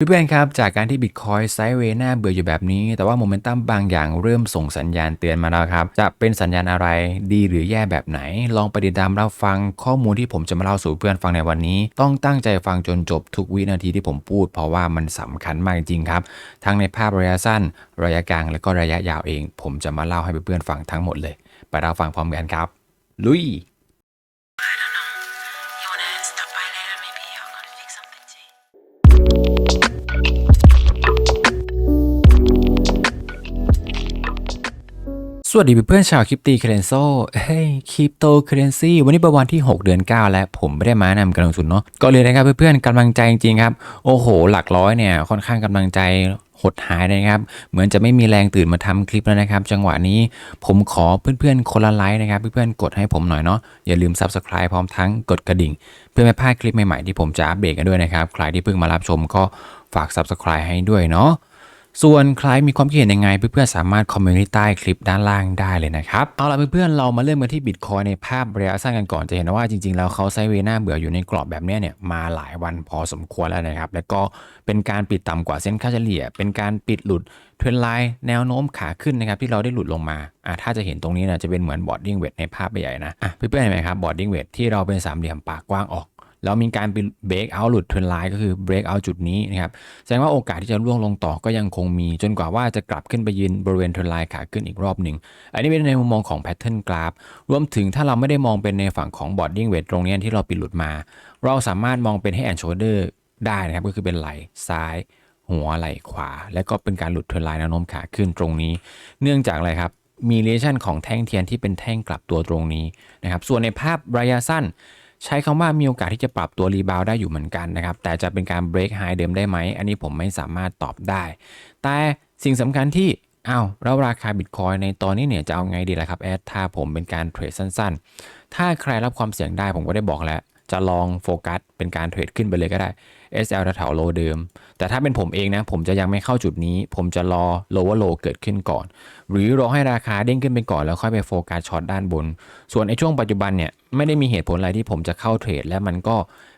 เพื่อนๆครับ จากการที่บิตคอยไซด์เวน้าเบื่ออยู่แบบนี้ แต่ว่าโมเมนตัมบางอย่างเริ่มส่งสัญญาณเตือนมาแล้วครับ จะเป็นสัญญาณอะไรดีหรือแย่แบบไหน ลองไปติดตามรับฟังข้อมูลที่ผมจะมาเล่าสู่เพื่อนฟังในวันนี้ ต้องตั้งใจฟังจนจบทุกวินาทีที่ผมพูด เพราะว่ามันสำคัญมากจริงครับ ทั้งในภาพระยะสั้น ระยะกลาง และก็ระยะยาวเอง ผมจะมาเล่าให้เพื่อนๆฟังทั้งหมดเลย ไปรับฟังพร้อมกันครับ ลุย สวัสดีเพื่อนชาวคริปตีเคเรนโซเฮ้ยคริปโตเคเรนซีวันนี้เป็นวันที่ 6 เดือน 9 แล้วผมไม่ได้มานำการลงทุนเนาะก็เลยนะครับเพื่อนๆกำลังใจจริงๆครับ โอ้โห หลักร้อยเนี่ย ค่อนข้างกำลังใจหดหายนะครับ เหมือนจะไม่มีแรงตื่นมาทำคลิปแล้วนะครับ จังหวะนี้ผมขอเพื่อนๆคนละไลค์นะครับ เพื่อนๆกดให้ผมหน่อยเนาะ อย่าลืม Subscribe พร้อมทั้งกดกระดิ่ง เพื่อไม่พลาดคลิปใหม่ๆที่ผมจะอัปเดตกันด้วยนะครับ ใครที่เพิ่งมารับชมก็ฝาก Subscribe ให้ด้วยเนาะ ส่วนใครมีความคิดเห็นยังไง เพื่อนๆสามารถคอมเมนต์ใต้คลิปด้านล่างได้เลยนะครับ เอาล่ะเพื่อนๆเรามาเริ่มกันที่บิตคอยในภาพระยะสั้นกันก่อนจะเห็นว่าจริงๆ แล้วเขาไซเวย์หน้าเบื่ออยู่ในกรอบแบบนี้เนี่ยมาหลายวันพอสมควรแล้วนะครับ แล้วก็เป็นการปิดต่ำกว่าเส้นค่าเฉลี่ย เป็นการปิดหลุดเทรนไลน์แนวโน้มขาขึ้นนะครับที่เราได้หลุดลงมาอะถ้าจะเห็นตรงนี้นะจะเป็นเหมือนบอดดิ้งเวทในภาพใหญ่นะอะเพื่อนๆเห็นไหมครับบอดดิ้งเวทที่เราเป็นสามเหลี่ยมปากกว้างออก แล้วมีการเบรกเอาท์หลุดเทรนไลน์ก็คือเบรกเอาท์จุดนี้นะครับแสดงว่าโอกาสที่จะร่วงลงต่อก็ยังคงมีจนกว่าว่าจะกลับขึ้นไปยืนบริเวณเทรนไลน์ขาขึ้นอีกรอบหนึ่ง อันนี้เป็นในมุมมองของแพทเทิร์นกราฟรวมถึงถ้าเราไม่ได้มองเป็นในฝั่งของบอดดิ้งเวทตรงนี้ที่เราปิดหลุดมา เราสามารถมองเป็นให้แอนโชเดอร์ได้นะครับก็คือเป็นไหล่ซ้ายหัวไหล่ขวา และก็เป็นการหลุดเทรนไลน์แนวโน้มขาขึ้นตรงนี้ เนื่องจากอะไรครับมีเลชั่นของแท่งเทียนที่เป็นแท่งกลับตัวตรงนี้นะครับส่วนในภาพระยะสั้น ใช้คำว่ามีโอกาสที่จะปรับตัวรีบาวได้อยู่เหมือนกันนะครับ แต่จะเป็นการเบรกไฮเดิมได้ไหม อันนี้ผมไม่สามารถตอบได้ แต่สิ่งสำคัญที่อ้าวแล้วราคาบิตคอยในตอนนี้เนี่ยจะเอาไงดีล่ะครับแอดถ้าผมเป็นการเทรดสั้นๆ ถ้าใครรับความเสี่ยงได้ผมก็ได้บอกแล้ว จะลองโฟกัสเป็นการเทรดขึ้นไปเลยก็ได้ SL แถวๆโลเดิม แต่ถ้าเป็นผมเองนะ ผมจะยังไม่เข้าจุดนี้ ผมจะรอ lower low เกิดขึ้นก่อน หรือรอให้ราคาเด้งขึ้นไปก่อนแล้วค่อยไปโฟกัสช็อตด้านบน ส่วนในช่วงปัจจุบันเนี่ยไม่ได้มีเหตุผลอะไรที่ผมจะเข้าเทรด และมันก็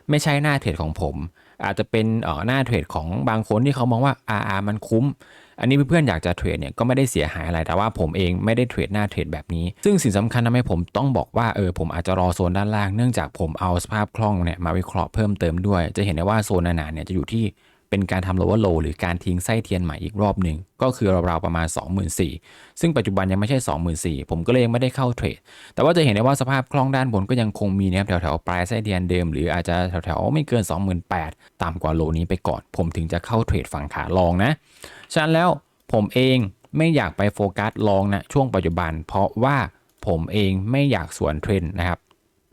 ไม่ใช่หน้าเทรดของผม อาจจะเป็นออหน้าเทรดของบางคนที่เขามองว่า RR มันคุ้ม อันนี้เพื่อนๆอยากจะเทรดเนี่ยก็ไม่ได้เสียหายอะไร แต่ว่าผมเองไม่ได้เทรดหน้าเทรดแบบนี้ ซึ่งสิ่งสำคัญทำให้ผมต้องบอกว่าเออผมอาจจะรอโซนด้านล่าง เนื่องจากผมเอาสภาพคล่องเนี่ยมาวิเคราะห์เพิ่มเติมด้วย จะเห็นได้ว่าโซนหนาๆเนี่ยจะอยู่ที่ เป็นการทำ lower low หรือการทิ้งไส้เทียนใหม่อีกรอบหนึ่งก็คือราวๆประมาณ 24,000ซึ่งปัจจุบันยังไม่ใช่ 24,000ผมก็เลยยังไม่ได้เข้าเทรด แต่ว่าจะเห็นได้ว่าสภาพคล่องด้านบนก็ยังคงมีนะครับแถวๆปลายไส้เทียนเดิมหรืออาจจะแถวๆไม่เกิน 28,000ต่ำกว่าโลนี้ไปก่อน ผมถึงจะเข้าเทรดฝั่งขาลองนะฉะนั้นแล้วผมเองไม่อยากไปโฟกัสลองนะช่วงปัจจุบัน เพราะว่าผมเองไม่อยากสวนเทรนด์นะครับ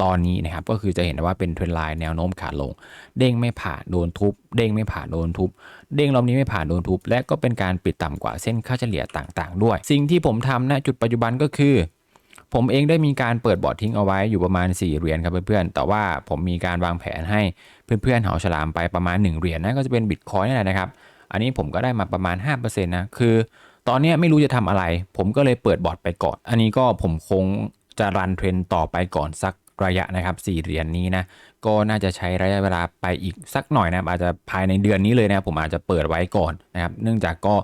ตอนนี้นะครับก็คือจะเห็นว่าเป็นเทรนไลน์แนวโน้มขาลง เด้งไม่ผ่านโดนทุบ เด้งไม่ผ่านโดนทุบ เด้งรอบนี้ไม่ผ่านโดนทุบ และก็เป็นการปิดต่ำกว่าเส้นค่าเฉลี่ยต่างๆ ด้วย สิ่งที่ผมทำณจุดปัจจุบันก็คือ ผมเองได้มีการเปิดบอร์ดทิ้งเอาไว้อยู่ประมาณ 4 เหรียญครับเพื่อนๆแต่ว่าผมมีการวางแผนให้เพื่อนๆเหาฉลามไปประมาณ 1 เหรียญนั่นก็จะเป็นบิตคอยนี่แหละนะครับอันนี้ผมก็ได้มาประมาณ5%นะคือ ตอนนี้ไม่รู้จะทำอะไร ผมก็เลยเปิดบอร์ดไปก่อน อันนี้ก็ผมคงจะรันเทรนต่อไปก่อนสัก ระยะนะครับ4เหรียญนี้นะก็น่าจะใช้ระยะเวลาไปอีกสักหน่อยนะครับอาจจะภายในเดือนนี้เลยนะผมอาจจะเปิดไว้ก่อนนะครับเนื่องจากก็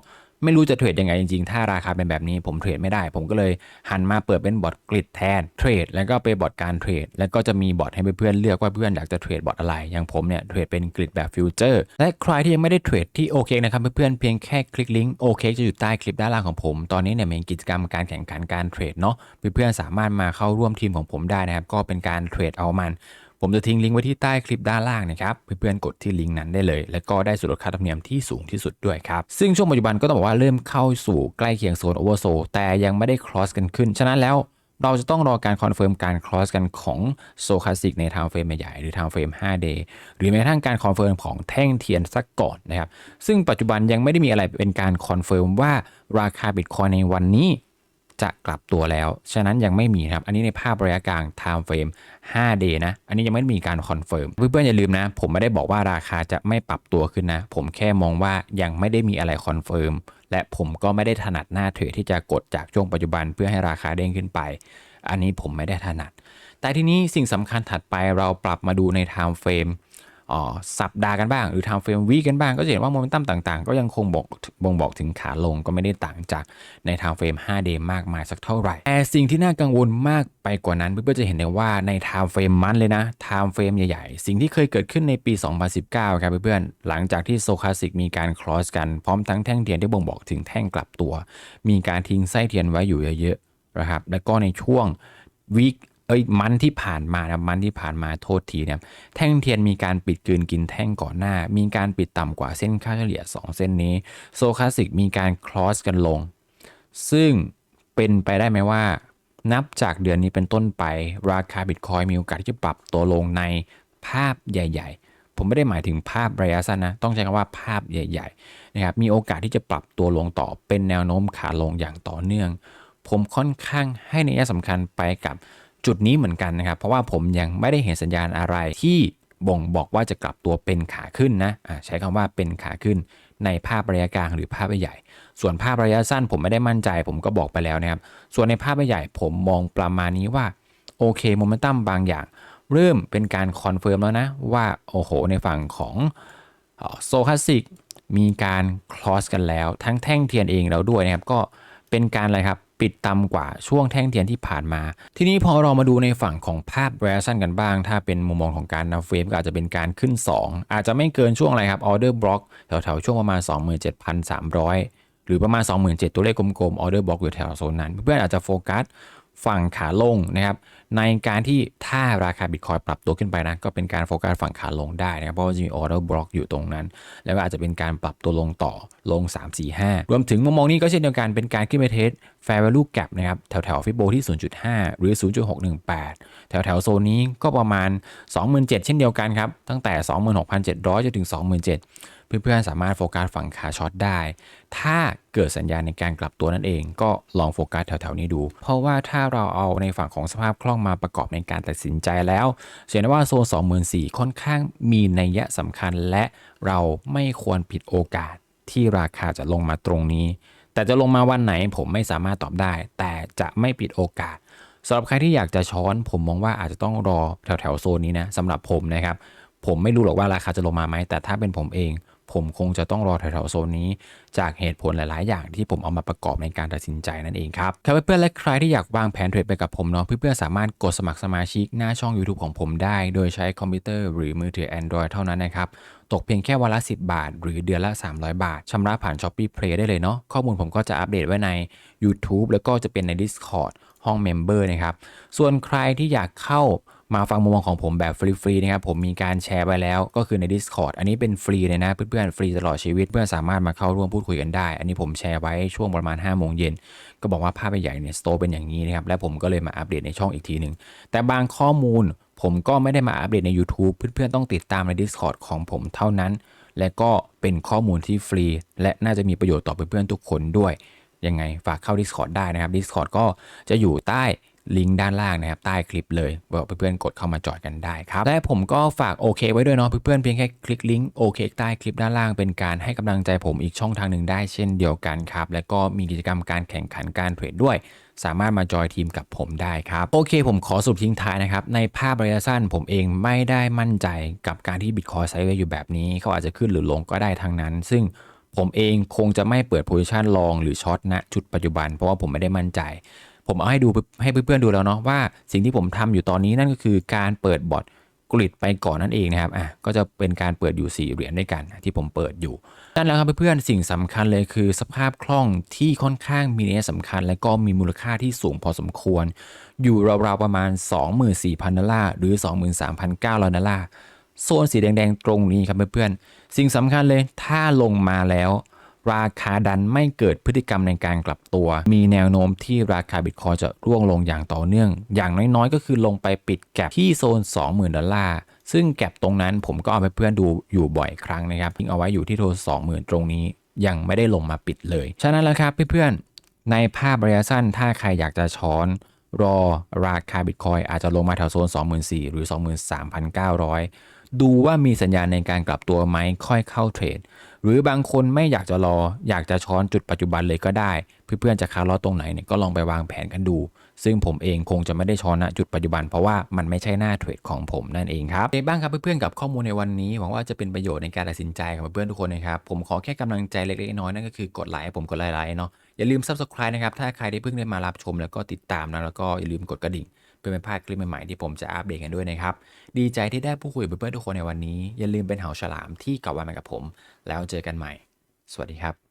ไม่รู้จะเทรดยังไงจริงๆ ถ้าราคาเป็นแบบนี้ผมเทรดไม่ได้ ผมก็เลยหันมาเปิดเป็นบอทกริดแทนเทรดแล้วก็ไปบอทการเทรด แล้วก็จะมีบอทให้เพื่อนๆเลือกว่าเพื่อนอยากจะเทรดบอทอะไร อย่างผมเนี่ยเทรดเป็นกริดแบบฟิวเจอร์ และใครที่ยังไม่ได้เทรดที่โอเคนะครับเพื่อนๆเพียงแค่คลิกลิงก์โอเคจะอยู่ใต้คลิปด้านล่างของผม ตอนนี้เนี่ยมีกิจกรรมการแข่งขันการเทรดเนาะเพื่อนๆสามารถมาเข้าร่วมทีมของผมได้นะครับก็เป็นการเทรดเอามัน ผมจะทิ้งลิงก์ไว้ที่ใต้คลิปด้านล่างนะครับเพื่อนๆกดที่ลิงก์นั้นได้เลย แล้วก็ได้ส่วนลดค่าธรรมเนียมที่สูงที่สุดด้วยครับ ซึ่งช่วงปัจจุบันก็ต้องบอกว่าเริ่มเข้าสู่ใกล้เคียงโซนโอเวอร์โซแต่ยังไม่ได้ครอสกันขึ้น ฉะนั้นแล้วเราจะต้องรอการคอนเฟิร์มการครอสกันของโซคาสิกในทางเฟรมใหญ่หรือทางเฟรม 5 day หรือแม้กระทั่งการคอนเฟิร์มของแท่งเทียนสักก่อนนะครับซึ่งปัจจุบันยังไม่ได้มีอะไรเป็นการคอนเฟิร์มว่าราคาบิตคอยในวันนี้ จะกลับตัวแล้ว ฉะนั้นยังไม่มีครับ อันนี้ในภาพระยะกลาง time frame 5 day นะ อันนี้ยังไม่มีการคอนเฟิร์ม เพื่อนๆอย่าลืมนะ ผมไม่ได้บอกว่าราคาจะไม่ปรับตัวขึ้นนะ ผมแค่มองว่ายังไม่ได้มีอะไรคอนเฟิร์ม และผมก็ไม่ได้ถนัดหน้าเทรดที่จะกดจากช่วงปัจจุบันเพื่อให้ราคาเด้งขึ้นไป อันนี้ผมไม่ได้ถนัด แต่ทีนี้สิ่งสำคัญถัดไปเราปรับมาดูใน time frame สัปดาห์กันบ้าง หรือ time frame week กันบ้าง ก็จะเห็นว่าโมเมนตัมต่างๆ ก็ยังคงบอกบ่งบอกถึงขาลงก็ไม่ได้ต่างจากใน time frame 5 day มากมายสักเท่าไหร่ แต่สิ่งที่น่ากังวลมากไปกว่านั้นเพื่อนๆจะเห็นได้ว่าใน time frame มันเลยนะ time frame ใหญ่ๆ สิ่งที่เคยเกิดขึ้นในปี 2019 ครับเพื่อนๆหลังจากที่โซคาสิกมีการ cross กันพร้อมทั้งแท่งเทียนที่บ่งบอกถึงแท่งกลับตัว มีการทิ้งไส้เทียนไว้อยู่เยอะๆนะครับแล้วก็ในช่วงวีค อ้ยมันที่ผ่านมานะมันที่ผ่านมาโทษทีเนะครับแท่งเทียนมีการปิดกืนกินแท่งก่อนหน้า มีการปิดต่ำกว่าเส้นค่าเฉลี่ย 2 เส้นนี้โซคลาสิกมีการคลอสกันลง ซึ่งเป็นไปได้ไหมว่า นับจากเดือนนี้เป็นต้นไป ราคาบิตคอยมีโอกาสที่จะปรับตัวลงในภาพใหญ่ ๆ ผมไม่ได้หมายถึงภาพระยะสั้นนะ ต้องใช้คำว่าภาพใหญ่ๆนะครับมีโอกาสที่จะปรับตัวลงต่อเป็นแนวโน้มขาลงอย่างต่อเนื่อง ผมค่อนข้างให้ในยสำคัญไปกับ จุดนี้เหมือนกันนะครับ เพราะว่าผมยังไม่ได้เห็นสัญญาณอะไรที่บ่งบอกว่าจะกลับตัวเป็นขาขึ้นนะะใช้คำว่าเป็นขาขึ้นในภาพระยะกลางหรือภาพใหญ่ ส่วนภาพระยะสั้นผมไม่ได้มั่นใจ ผมก็บอกไปแล้วนะครับ ส่วนในภาพใหญ่ผมมองประมาณนี้ว่าโอเคโมเมนตัมบางอย่าง เริ่มเป็นการคอนเฟิร์มแล้วนะ ว่าโอ้โหในฝั่งของโซคาสิกมีการคลอสกันแล้ว ทั้งแท่งเทียนเองแล้วด้วยนะครับ ก็เป็นการอะไรครับ ปิดต่ำกว่าช่วงแท่งเทียนที่ผ่านมา ทีนี้พอเรามาดูในฝั่งของภาพระยะสั้นกันบ้าง ถ้าเป็นมุมมองของการนับเฟรมก็อาจจะเป็นการขึ้น 2 อาจจะไม่เกินช่วงอะไรครับออเดอร์บล็อกแถวๆช่วงประมาณ 27,300 หรือประมาณ 27,000ตัวเลขกลมๆออเดอร์บล็อกอยู่แถวโซนนั้น เพื่อนๆอาจจะโฟกัส ฝั่งขาลงนะครับในการที่ถ้าราคาบิตคอยปรับตัวขึ้นไปนะก็เป็นการโฟกัสฝั่งขาลงได้นะครับเพราะว่าจะมีออเดอร์บล็อกอยู่ตรงนั้น แล้วก็อาจจะเป็นการปรับตัวลงต่อลง 3 4 5 รวมถึงมุมมองนี้ก็เช่นเดียวกันเป็นการขึ้นไปเทส fair value gap นะครับแถวแถวฟิโบที่ 0.5 หรือ 0.618 แถวแถวโซนนี้ก็ประมาณ 27,000 เช่นเดียวกันครับ ตั้งแต่ 26,700จนถึง 27,000 เพื่อนๆสามารถโฟกัสฝั่งขาช็อตได้ ถ้าเกิดสัญญาณในการกลับตัวนั่นเอง ก็ลองโฟกัสแถวๆนี้ดู เพราะว่าถ้าเราเอาในฝั่งของสภาพคล่องมาประกอบในการตัดสินใจแล้วเห็นได้ว่าโซน24,000ค่อนข้างมีนัยยะสำคัญและเราไม่ควรผิดโอกาสที่ราคาจะลงมาตรงนี้ แต่จะลงมาวันไหนผมไม่สามารถตอบได้ แต่จะไม่ปิดโอกาสสำหรับใครที่อยากจะช้อนผมมองว่าอาจจะต้องรอแถวๆโซนนี้นะสำหรับผมนะครับ ผมไม่รู้หรอกว่าราคาจะลงมาไหมแต่ถ้าเป็นผมเอง ผมคงจะต้องรอแถวๆโซนนี้ จากเหตุผลหลาย ๆ อย่างที่ผมเอามาประกอบในการตัดสินใจนั่นเองครับครับเพื่อนๆและใครที่อยากวางแผนเทรดไปกับผมเนาะเพื่อนๆสามารถกดสมัครสมาชิกหน้าช่อง YouTube ของผมได้ โดยใช้คอมพิวเตอร์หรือมือถือ Android เท่านั้นนะครับตกเพียงแค่วันละ 10 บาท หรือเดือนละ 300 บาทชำระผ่าน Shopee Play ได้เลยเนาะข้อมูลผมก็จะอัปเดตไว้ใน YouTube แล้วก็จะเป็นใน Discord ห้อง Member นะครับส่วนใครที่อยากเข้า มาฟังมุมมองของผมแบบฟรีๆนะครับผมมีการแชร์ไปแล้วก็คือใน Discord อันนี้เป็นฟรีเลยนะเพื่อนๆฟรีตลอดชีวิตเพื่อนสามารถมาเข้าร่วมพูดคุยกันได้ อันนี้ผมแชร์ไว้ช่วงประมาณ5โมงเย็นก็บอกว่าภาพใหญ่เนี่ยสโตเป็นอย่างนี้นะครับและผมก็เลยมาอัปเดตในช่องอีกทีหนึ่งแต่บางข้อมูลผมก็ไม่ได้มาอัปเดตใน YouTube เพื่อนๆต้องติดตามใน Discord ของผมเท่านั้น และก็เป็นข้อมูลที่ฟรี และน่าจะมีประโยชน์ต่อเพื่อนๆทุกคนด้วยยังไงฝากเข้า Discord ได้นะครับ Discord ก็จะอยู่ใต้ ลิงก์ด้านล่างนะครับใต้คลิปเลยเพื่อนๆกดเข้ามาจอยกันได้ครับและผมก็ฝากโอเคไว้ด้วยเนาะเพื่อนๆเพียงแค่คลิกลิงก์โอเคใต้คลิปด้านล่างเป็นการให้กำลังใจผมอีกช่องทางหนึ่งได้เช่นเดียวกันครับและก็มีกิจกรรมการแข่งขันการเทรดด้วยสามารถมาจอยทีมกับผมได้ครับ โอเคผมขอสรุปทิ้งท้ายนะครับ ในภาพระยะสั้นผมเองไม่ได้มั่นใจกับการที่บิตคอยไซด์เวย์อยู่แบบนี้ เขาอาจจะขึ้นหรือลงก็ได้ทั้งนั้น ซึ่งผมเองคงจะไม่เปิดโพซิชันลองหรือช็อตณจุดปัจจุบัน เพราะว่าผมไม่ได้มั่นใจ ผมเอาให้ดูให้เพื่อนๆดูแล้วเนาะว่าสิ่งที่ผมทำอยู่ตอนนี้นั่นก็คือการเปิดบอทกริดไปก่อนนั่นเองนะครับอะก็จะเป็นการเปิดอยู่ 4 เหรียญด้วยกันที่ผมเปิดอยู่นั่นแหล้วครับเพื่อนๆสิ่งสำคัญเลยคือสภาพคล่องที่ค่อนข้างมีนัยสำคัญ และก็มีมูลค่าที่สูงพอสมควร อยู่ราวๆประมาณ 24,000ดอลลาร์หรือ 23,900ดอลลาร์โซนสีแดงๆตรงนี้ครับเพื่อนๆสิ่งสำคัญเลยถ้าลงมาแล้ว ราคาดันไม่เกิดพฤติกรรมในการกลับตัว มีแนวโน้มที่ราคาบิตคอยจะร่วงลงอย่างต่อเนื่อง อย่างน้อยๆ ก็คือลงไปปิดแก็บที่โซน 20,000 ดอลลาร์ ซึ่งแก็บตรงนั้นผมก็เอาไปเพื่อนดูอยู่บ่อยครั้งนะครับทิ้งเอาไว้อยู่ที่โทน20,000ตรงนี้ ยังไม่ได้ลงมาปิดเลย ฉะนั้นแล้วครับเพื่อนๆในภาพระยะสั้นถ้าใครอยากจะช้อน รอราคาบิตคอยอาจจะลงมาแถวโซน 24,000 หรือ 23,900 ดูว่ามีสัญญาณในการกลับตัวไหมค่อยเข้าเทรด หรือบางคนไม่อยากจะรอ อยากจะช้อนจุดปัจจุบันเลยก็ได้ เพื่อนๆจะคาร์ลอตรงไหนเนี่ยก็ลองไปวางแผนกันดู ซึ่งผมเองคงจะไม่ได้ช้อนณจุดปัจจุบันเพราะว่ามันไม่ใช่หน้าเทรดของผมนั่นเองครับเป็นไงบ้างครับเพื่อนๆกับข้อมูลในวันนี้หวังว่าจะเป็นประโยชน์ในการตัดสินใจของเพื่อนๆทุกคนนะครับผมขอแค่กำลังใจเล็กๆน้อยๆนั่นก็คือกดไลค์ผมกดไลค์ๆเนาะ อย่าลืม subscribe นะครับ ถ้าใครได้เพิ่งได้มารับชมแล้วก็ติดตามนะแล้วก็อย่าลืมกดกระดิ่ง เพื่อไม่พลาดคลิปใหม่ๆที่ผมจะอัปเดตกันด้วยนะครับ ดีใจที่ได้ผู้คุยกับเพื่อนๆทุกคนในวันนี้ อย่าลืมเป็นเหาฉลามที่เก่าวันมากับผม แล้วเจอกันใหม่ สวัสดีครับ